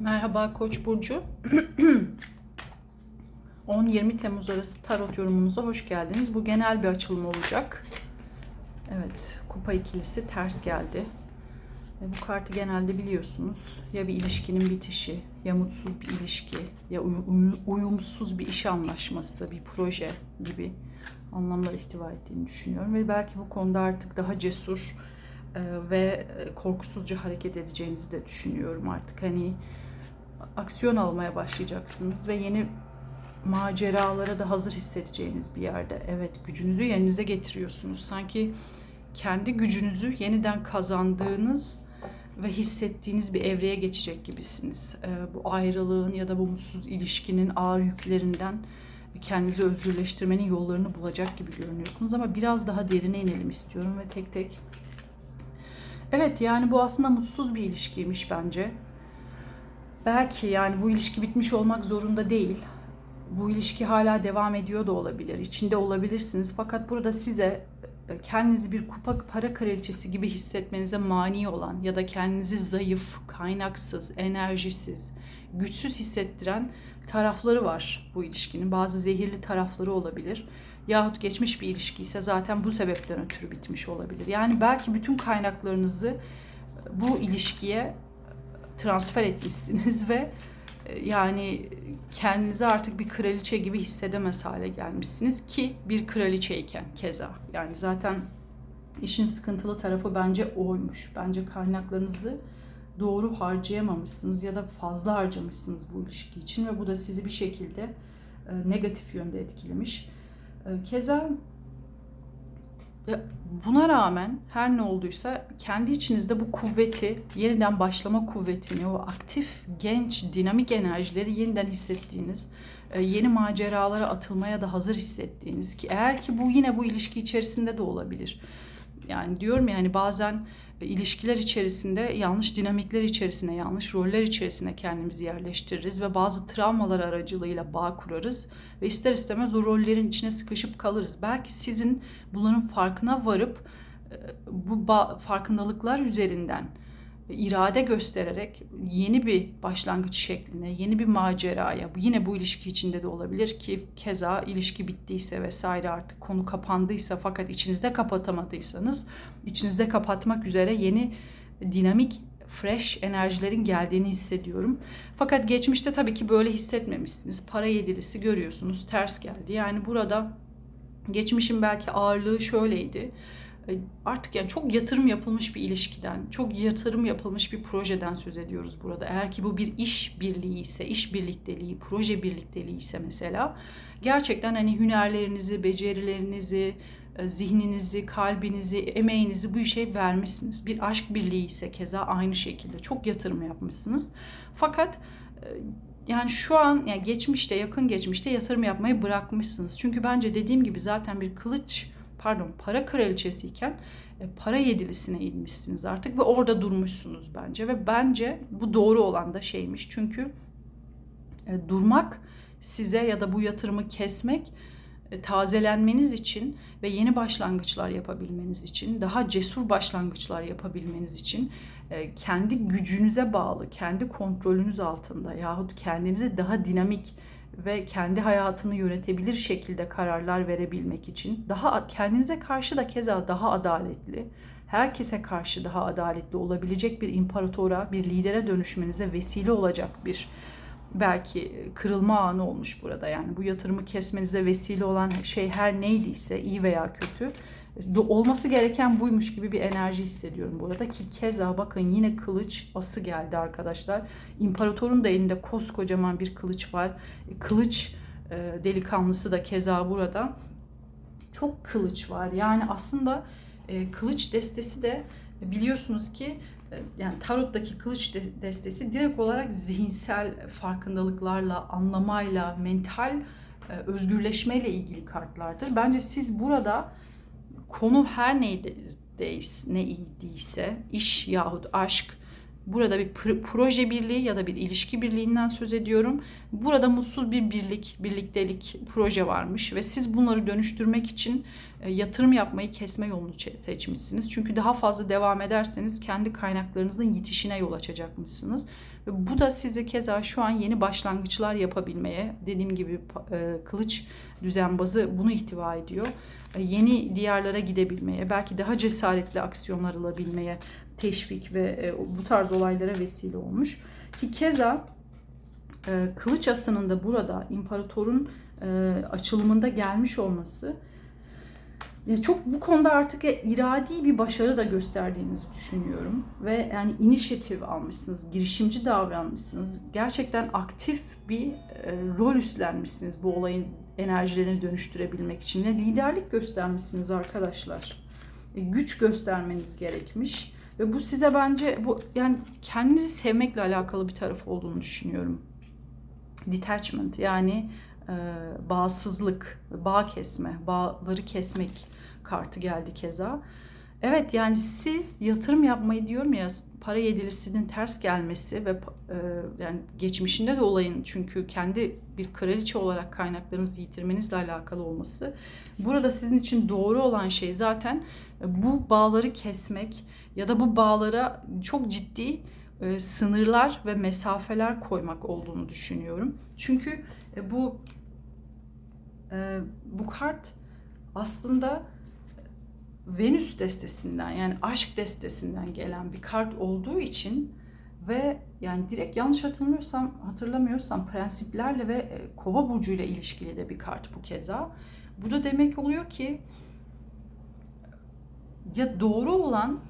Merhaba Koç burcu. 10-20 Temmuz arası tarot yorumunuza hoş geldiniz. Bu genel bir açılım olacak. Evet, kupa ikilisi ters geldi. Ve bu kartı genelde biliyorsunuz. Ya bir ilişkinin bitişi, ya mutsuz bir ilişki, ya uyum- uyumsuz bir iş anlaşması, bir proje gibi anlamlar ihtiva ettiğini düşünüyorum. Ve belki bu konuda artık daha cesur e, ve e, korkusuzca hareket edeceğinizi de düşünüyorum artık. Hani aksiyon almaya başlayacaksınız ve yeni maceralara da hazır hissedeceğiniz bir yerde. Evet, gücünüzü yerinize getiriyorsunuz. Sanki kendi gücünüzü yeniden kazandığınız ve hissettiğiniz bir evreye geçecek gibisiniz. Ee, bu ayrılığın ya da bu mutsuz ilişkinin ağır yüklerinden kendinizi özgürleştirmenin yollarını bulacak gibi görünüyorsunuz ama biraz daha derine inelim istiyorum ve tek tek. Evet yani bu aslında mutsuz bir ilişkiymiş bence. Belki yani bu ilişki bitmiş olmak zorunda değil. Bu ilişki hala devam ediyor da olabilir. İçinde olabilirsiniz. Fakat burada size e, kendinizi bir kupa para kraliçesi gibi hissetmenize mani olan ya da kendinizi zayıf, kaynaksız, enerjisiz, güçsüz hissettiren tarafları var bu ilişkinin. Bazı zehirli tarafları olabilir. Yahut geçmiş bir ilişki ise zaten bu sebepten ötürü bitmiş olabilir. Yani belki bütün kaynaklarınızı bu ilişkiye transfer etmişsiniz ve e, yani kendinizi artık bir kraliçe gibi hissedemez hale gelmişsiniz ki bir kraliçeyken keza. Yani zaten işin sıkıntılı tarafı bence oymuş. Bence kaynaklarınızı doğru harcayamamışsınız ya da fazla harcamışsınız bu ilişki için ve bu da sizi bir şekilde e, negatif yönde etkilemiş. E, Keza buna rağmen her ne olduysa kendi içinizde bu kuvveti, yeniden başlama kuvvetini, o aktif, genç, dinamik enerjileri yeniden hissettiğiniz, e, yeni maceralara atılmaya da hazır hissettiğiniz ki eğer ki bu yine bu ilişki içerisinde de olabilir. Yani diyorum yani bazen e, ilişkiler içerisinde yanlış dinamikler içerisine, yanlış roller içerisine kendimizi yerleştiririz ve bazı travmalar aracılığıyla bağ kurarız ve ister istemez o rollerin içine sıkışıp kalırız. Belki sizin bunların farkına varıp e, bu farkındalıklar üzerinden irade göstererek yeni bir başlangıç şekline, yeni bir maceraya, yine bu ilişki içinde de olabilir ki keza ilişki bittiyse vesaire artık konu kapandıysa fakat içinizde kapatamadıysanız içinizde kapatmak üzere yeni dinamik fresh enerjilerin geldiğini hissediyorum. Fakat geçmişte tabii ki böyle hissetmemişsiniz. Para yedilisi görüyorsunuz ters geldi. Yani burada geçmişin belki ağırlığı şöyleydi. Artık yani çok yatırım yapılmış bir ilişkiden, çok yatırım yapılmış bir projeden söz ediyoruz burada. Eğer ki bu bir iş birliği ise, iş birlikteliği, proje birlikteliği ise mesela gerçekten hani hünerlerinizi, becerilerinizi, e, zihninizi, kalbinizi, emeğinizi bu işe vermişsiniz. Bir aşk birliği ise keza aynı şekilde çok yatırım yapmışsınız. Fakat e, yani şu an yani geçmişte, yakın geçmişte yatırım yapmayı bırakmışsınız. Çünkü bence dediğim gibi zaten bir kılıç, pardon para kraliçesiyken e, para yedilisine inmişsiniz artık ve orada durmuşsunuz bence ve bence bu doğru olan da şeymiş. Çünkü e, durmak size ya da bu yatırımı kesmek e, tazelenmeniz için ve yeni başlangıçlar yapabilmeniz için, daha cesur başlangıçlar yapabilmeniz için kendi gücünüze bağlı, kendi kontrolünüz altında yahut kendinizi daha dinamik ve kendi hayatını yönetebilir şekilde kararlar verebilmek için daha kendinize karşı da keza daha adaletli, herkese karşı daha adaletli olabilecek bir imparatora, bir lidere dönüşmenize vesile olacak bir belki kırılma anı olmuş burada. Yani bu yatırımı kesmenize vesile olan şey her neydiyse iyi veya kötü olması gereken buymuş gibi bir enerji hissediyorum burada ki keza bakın yine kılıç ası geldi arkadaşlar. İmparatorun da elinde koskocaman bir kılıç var. Kılıç e, delikanlısı da keza burada. Çok kılıç var. Yani aslında e, kılıç destesi de biliyorsunuz ki e, yani tarottaki kılıç de- destesi direkt olarak zihinsel farkındalıklarla, anlamayla, mental e, özgürleşmeyle ilgili kartlardır. Bence siz burada konu her neydi, ne iydiyse, iş yahut aşk, Burada bir pr- proje birliği ya da bir ilişki birliğinden söz ediyorum. Burada mutsuz bir birlik, birliktelik, proje varmış ve siz bunları dönüştürmek için e, yatırım yapmayı kesme yolunu seçmişsiniz. Çünkü daha fazla devam ederseniz kendi kaynaklarınızın yitişine yol açacakmışsınız. Bu da size keza şu an yeni başlangıçlar yapabilmeye, dediğim gibi e, kılıç düzenbazı bunu ihtiva ediyor. E, Yeni diyarlara gidebilmeye, belki daha cesaretli aksiyonlar alabilmeye teşvik ve e, bu tarz olaylara vesile olmuş. Ki keza kılıç asının da burada imparatorun açılımında gelmiş olması çok bu konuda artık e, iradi bir başarı da gösterdiğinizi düşünüyorum ve yani inisiyatif almışsınız, girişimci davranmışsınız. Gerçekten aktif bir e, rol üstlenmişsiniz bu olayın enerjilerini dönüştürebilmek için. Ya liderlik göstermişsiniz arkadaşlar. E, güç göstermeniz gerekmiş ve bu size bence bu yani kendinizi sevmekle alakalı bir taraf olduğunu düşünüyorum. Detachment yani e, bağsızlık, bağ kesme, bağları kesmek kartı geldi keza. Evet yani siz yatırım yapmayı diyorum ya para yedilisinin ters gelmesi ve e, yani geçmişinde de olayın çünkü kendi bir kraliçe olarak kaynaklarınızı yitirmenizle alakalı olması. Burada sizin için doğru olan şey zaten bu bağları kesmek ya da bu bağlara çok ciddi e, sınırlar ve mesafeler koymak olduğunu düşünüyorum. Çünkü e, bu e, bu kart aslında Venüs destesinden yani aşk destesinden gelen bir kart olduğu için ve yani direkt yanlış hatırlamıyorsam hatırlamıyorsam prensiplerle ve e, kova burcuyla ilişkili de bir kart bu keza. Bu da demek oluyor ki ya doğru olan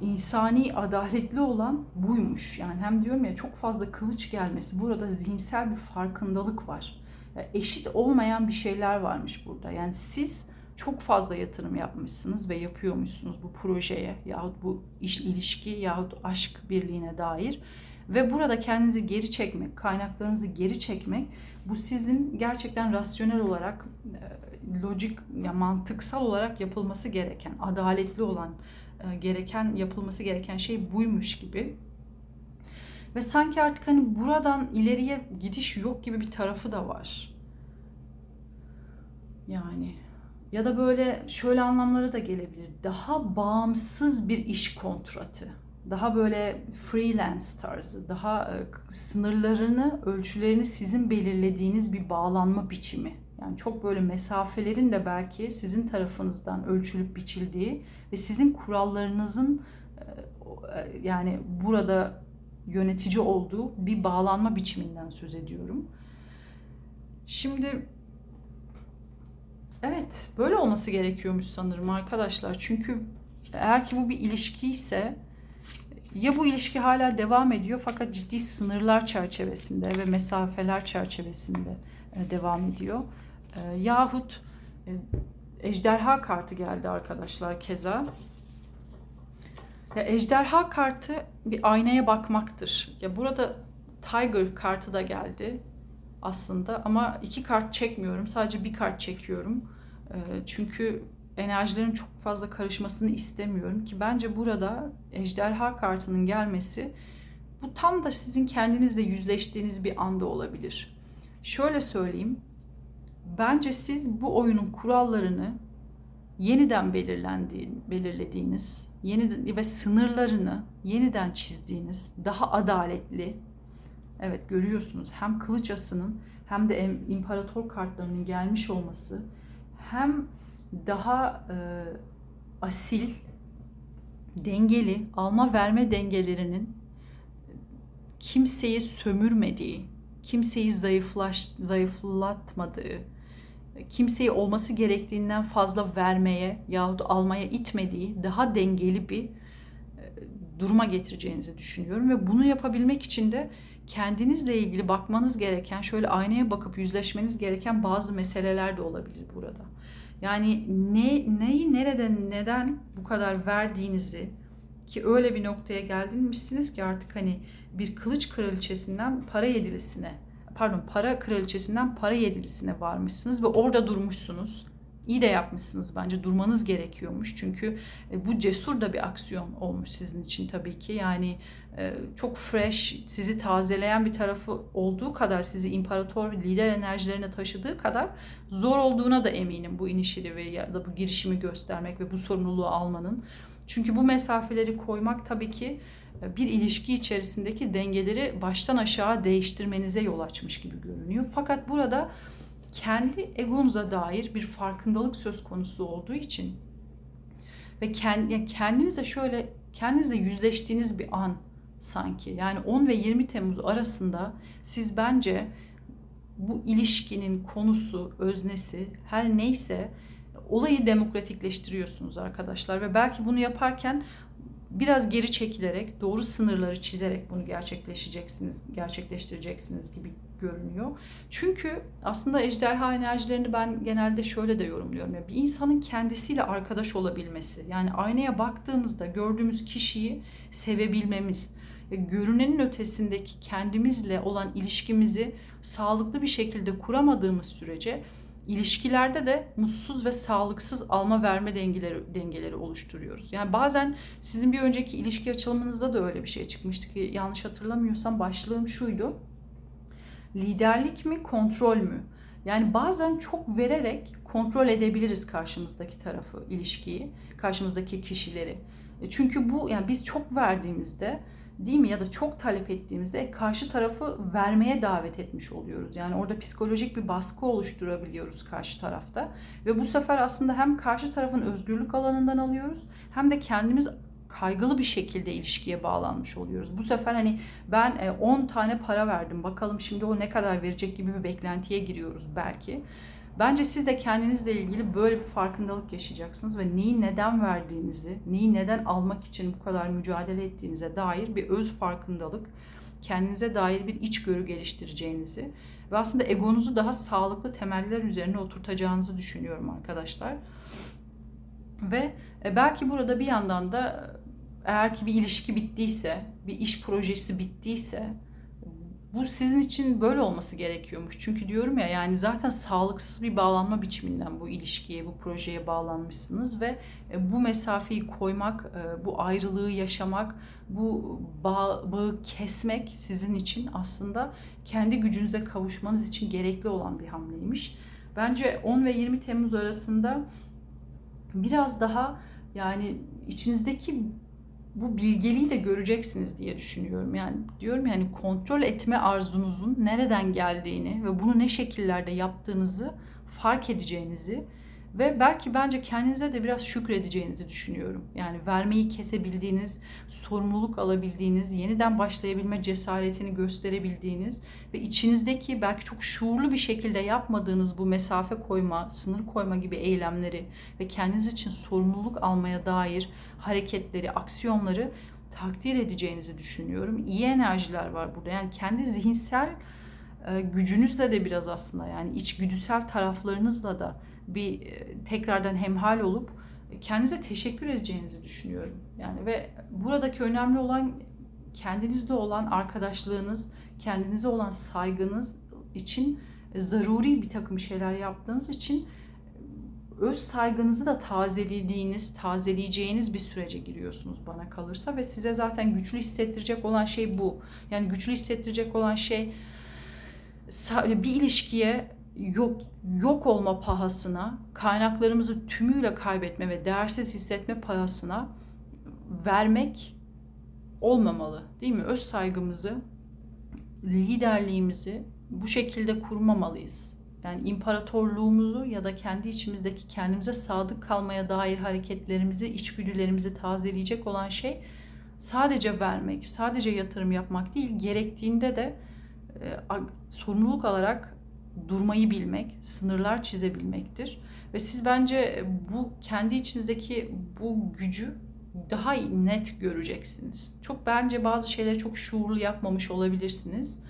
insani adaletli olan buymuş. Yani hem diyorum ya çok fazla kılıç gelmesi burada zihinsel bir farkındalık var. Ya eşit olmayan bir şeyler varmış burada. Yani siz çok fazla yatırım yapmışsınız ve yapıyormuşsunuz bu projeye yahut bu iş ilişki yahut aşk birliğine dair ve burada kendinizi geri çekmek, kaynaklarınızı geri çekmek bu sizin gerçekten rasyonel olarak e, lojik ya mantıksal olarak yapılması gereken, adaletli olan gereken yapılması gereken şey buymuş gibi. Ve sanki artık hani buradan ileriye gidiş yok gibi bir tarafı da var. Yani ya da böyle şöyle anlamları da gelebilir. Daha bağımsız bir iş kontratı. Daha böyle freelance tarzı, daha e, sınırlarını, ölçülerini sizin belirlediğiniz bir bağlanma biçimi. Yani çok böyle mesafelerin de belki sizin tarafınızdan ölçülüp biçildiği ve sizin kurallarınızın e, e, yani burada yönetici olduğu bir bağlanma biçiminden söz ediyorum. Şimdi Evet, böyle olması gerekiyormuş sanırım arkadaşlar. Çünkü eğer ki bu bir ilişki ise ya bu ilişki hala devam ediyor fakat ciddi sınırlar çerçevesinde ve mesafeler çerçevesinde e, devam ediyor. Yahut ejderha kartı geldi arkadaşlar keza. Ya ejderha kartı bir aynaya bakmaktır. Ya burada Tiger kartı da geldi aslında ama iki kart çekmiyorum. Sadece bir kart çekiyorum. Ee, çünkü enerjilerin çok fazla karışmasını istemiyorum ki bence burada ejderha kartının gelmesi bu tam da sizin kendinizle yüzleştiğiniz bir anda olabilir. Şöyle söyleyeyim. Bence siz bu oyunun kurallarını yeniden belirlediğiniz, yeni ve sınırlarını yeniden çizdiğiniz, daha adaletli, Evet görüyorsunuz hem kılıç asının hem de imparator kartlarının gelmiş olması hem daha e, asil, dengeli, alma verme dengelerinin kimseyi sömürmediği, kimseyi zayıflaş, zayıflatmadığı, kimseyi olması gerektiğinden fazla vermeye yahut almaya itmediği daha dengeli bir e, duruma getireceğinizi düşünüyorum ve bunu yapabilmek için de kendinizle ilgili bakmanız gereken, şöyle aynaya bakıp yüzleşmeniz gereken bazı meseleler de olabilir burada. Yani ne neyi nereden neden bu kadar verdiğinizi ki öyle bir noktaya geldinmişsiniz ki artık hani bir kılıç kraliçesinden para yedilisine pardon para kraliçesinden para yedilisine varmışsınız ve orada durmuşsunuz. İyi de yapmışsınız bence. Durmanız gerekiyormuş. Çünkü e, bu cesur da bir aksiyon olmuş sizin için tabii ki. Yani e, çok fresh, sizi tazeleyen bir tarafı olduğu kadar, sizi imparator lider enerjilerine taşıdığı kadar zor olduğuna da eminim bu inişiri ya da bu girişimi göstermek ve bu sorumluluğu almanın. Çünkü bu mesafeleri koymak tabii ki e, bir ilişki içerisindeki dengeleri baştan aşağı değiştirmenize yol açmış gibi görünüyor. Fakat burada kendi egonuza dair bir farkındalık söz konusu olduğu için ve kendinize şöyle kendinizle yüzleştiğiniz bir an sanki. Yani 10 ve 20 Temmuz arasında siz bence bu ilişkinin konusu, öznesi her neyse olayı demokratikleştiriyorsunuz arkadaşlar ve belki bunu yaparken biraz geri çekilerek, doğru sınırları çizerek bunu gerçekleşeceksiniz, gerçekleştireceksiniz gibi görünüyor. Çünkü aslında ejderha enerjilerini ben genelde şöyle de yorumluyorum. Ya bir insanın kendisiyle arkadaş olabilmesi. Yani aynaya baktığımızda gördüğümüz kişiyi sevebilmemiz, görünenin ötesindeki kendimizle olan ilişkimizi sağlıklı bir şekilde kuramadığımız sürece ilişkilerde de mutsuz ve sağlıksız alma verme dengeleri dengeleri oluşturuyoruz. Yani bazen sizin bir önceki ilişki açılımınızda da öyle bir şey çıkmıştı ki yanlış hatırlamıyorsam başlığım şuydu. Liderlik mi, kontrol mü? Yani bazen çok vererek kontrol edebiliriz karşımızdaki tarafı, ilişkiyi, karşımızdaki kişileri. E çünkü bu yani biz çok verdiğimizde değil mi ya da çok talep ettiğimizde karşı tarafı vermeye davet etmiş oluyoruz. Yani orada psikolojik bir baskı oluşturabiliyoruz karşı tarafta ve bu sefer aslında hem karşı tarafın özgürlük alanından alıyoruz hem de kendimiz kaygılı bir şekilde ilişkiye bağlanmış oluyoruz. Bu sefer hani ben 10 e, tane para verdim bakalım şimdi o ne kadar verecek gibi bir beklentiye giriyoruz belki. Bence siz de kendinizle ilgili böyle bir farkındalık yaşayacaksınız ve neyi neden verdiğinizi, neyi neden almak için bu kadar mücadele ettiğinize dair bir öz farkındalık, kendinize dair bir içgörü geliştireceğinizi ve aslında egonuzu daha sağlıklı temeller üzerine oturtacağınızı düşünüyorum arkadaşlar. Ve e, belki burada bir yandan da eğer ki bir ilişki bittiyse, bir iş projesi bittiyse bu sizin için böyle olması gerekiyormuş. Çünkü diyorum ya yani zaten sağlıksız bir bağlanma biçiminden bu ilişkiye, bu projeye bağlanmışsınız ve e, bu mesafeyi koymak, e, bu ayrılığı yaşamak, bu bağ, bağı kesmek sizin için aslında kendi gücünüze kavuşmanız için gerekli olan bir hamleymiş. Bence 10 ve 20 Temmuz arasında biraz daha yani içinizdeki bu bilgeliği de göreceksiniz diye düşünüyorum. Yani diyorum yani kontrol etme arzunuzun nereden geldiğini ve bunu ne şekillerde yaptığınızı fark edeceğinizi ve belki bence kendinize de biraz şükredeceğinizi düşünüyorum. Yani vermeyi kesebildiğiniz, sorumluluk alabildiğiniz, yeniden başlayabilme cesaretini gösterebildiğiniz ve içinizdeki belki çok şuurlu bir şekilde yapmadığınız bu mesafe koyma, sınır koyma gibi eylemleri ve kendiniz için sorumluluk almaya dair hareketleri, aksiyonları takdir edeceğinizi düşünüyorum. İyi enerjiler var burada. Yani kendi zihinsel e, gücünüzle de biraz aslında yani içgüdüsel taraflarınızla da bir e, tekrardan hemhal olup kendinize teşekkür edeceğinizi düşünüyorum. Yani ve buradaki önemli olan kendinizle olan arkadaşlığınız, kendinize olan saygınız için zaruri bir takım şeyler yaptığınız için öz saygınızı da tazelediğiniz, tazeleyeceğiniz bir sürece giriyorsunuz bana kalırsa ve size zaten güçlü hissettirecek olan şey bu. Yani güçlü hissettirecek olan şey bir ilişkiye yok yok olma pahasına, kaynaklarımızı tümüyle kaybetme ve değersiz hissetme pahasına vermek olmamalı. Değil mi? Öz saygımızı, liderliğimizi bu şekilde kurmamalıyız. Yani imparatorluğumuzu ya da kendi içimizdeki kendimize sadık kalmaya dair hareketlerimizi, içgüdülerimizi tazeleyecek olan şey sadece vermek, sadece yatırım yapmak değil, gerektiğinde de e, sorumluluk alarak durmayı bilmek, sınırlar çizebilmektir. Ve siz bence bu kendi içinizdeki bu gücü daha net göreceksiniz. Çok bence bazı şeyleri çok şuurlu yapmamış olabilirsiniz.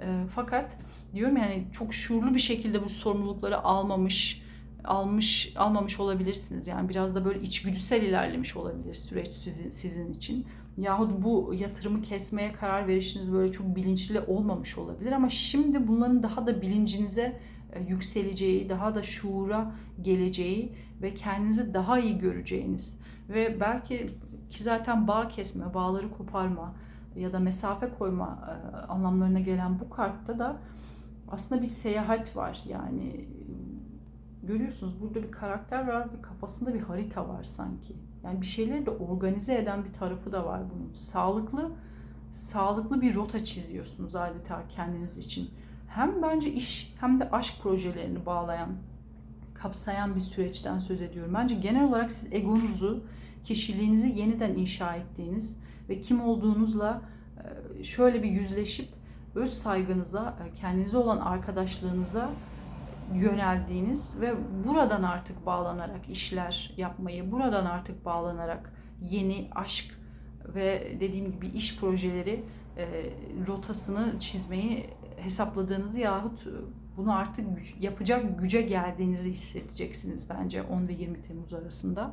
E, fakat diyorum yani çok şuurlu bir şekilde bu sorumlulukları almamış, almış almamış olabilirsiniz. Yani biraz da böyle içgüdüsel ilerlemiş olabilir süreç sizin, sizin için. Yahut bu yatırımı kesmeye karar verişiniz böyle çok bilinçli olmamış olabilir ama şimdi bunların daha da bilincinize e, yükseleceği, daha da şuura geleceği ve kendinizi daha iyi göreceğiniz ve belki ki zaten bağ kesme, bağları koparma ya da mesafe koyma e, anlamlarına gelen bu kartta da aslında bir seyahat var. Yani görüyorsunuz burada bir karakter var ve kafasında bir harita var sanki. Yani bir şeyleri de organize eden bir tarafı da var bunun. Sağlıklı sağlıklı bir rota çiziyorsunuz adeta kendiniz için. Hem bence iş hem de aşk projelerini bağlayan, kapsayan bir süreçten söz ediyorum. Bence genel olarak siz egonuzu, kişiliğinizi yeniden inşa ettiğiniz ve kim olduğunuzla e, şöyle bir yüzleşip öz saygınıza, e, kendinize olan arkadaşlığınıza yöneldiğiniz ve buradan artık bağlanarak işler yapmayı, buradan artık bağlanarak yeni aşk ve dediğim gibi iş projeleri e, rotasını çizmeyi hesapladığınızı yahut bunu artık güç- yapacak güce geldiğinizi hissedeceksiniz bence 10 ve 20 Temmuz arasında.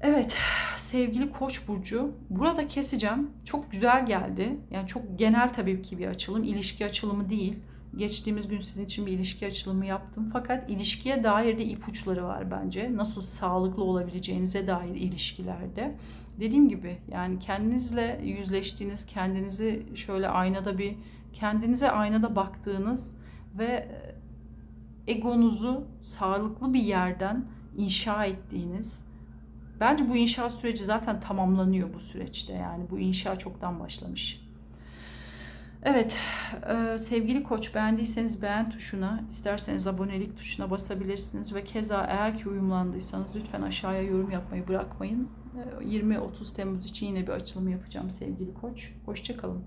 Evet sevgili Koç burcu burada keseceğim. Çok güzel geldi. Yani çok genel tabii ki bir açılım, ilişki açılımı değil. Geçtiğimiz gün sizin için bir ilişki açılımı yaptım. Fakat ilişkiye dair de ipuçları var bence. Nasıl sağlıklı olabileceğinize dair ilişkilerde. Dediğim gibi yani kendinizle yüzleştiğiniz, kendinizi şöyle aynada bir kendinize aynada baktığınız ve egonuzu sağlıklı bir yerden inşa ettiğiniz Bence bu inşa süreci zaten tamamlanıyor bu süreçte yani bu inşa çoktan başlamış. Evet e, sevgili koç beğendiyseniz beğen tuşuna isterseniz abonelik tuşuna basabilirsiniz ve keza eğer ki uyumlandıysanız lütfen aşağıya yorum yapmayı bırakmayın. E, 20-30 Temmuz için yine bir açılım yapacağım sevgili koç. Hoşçakalın.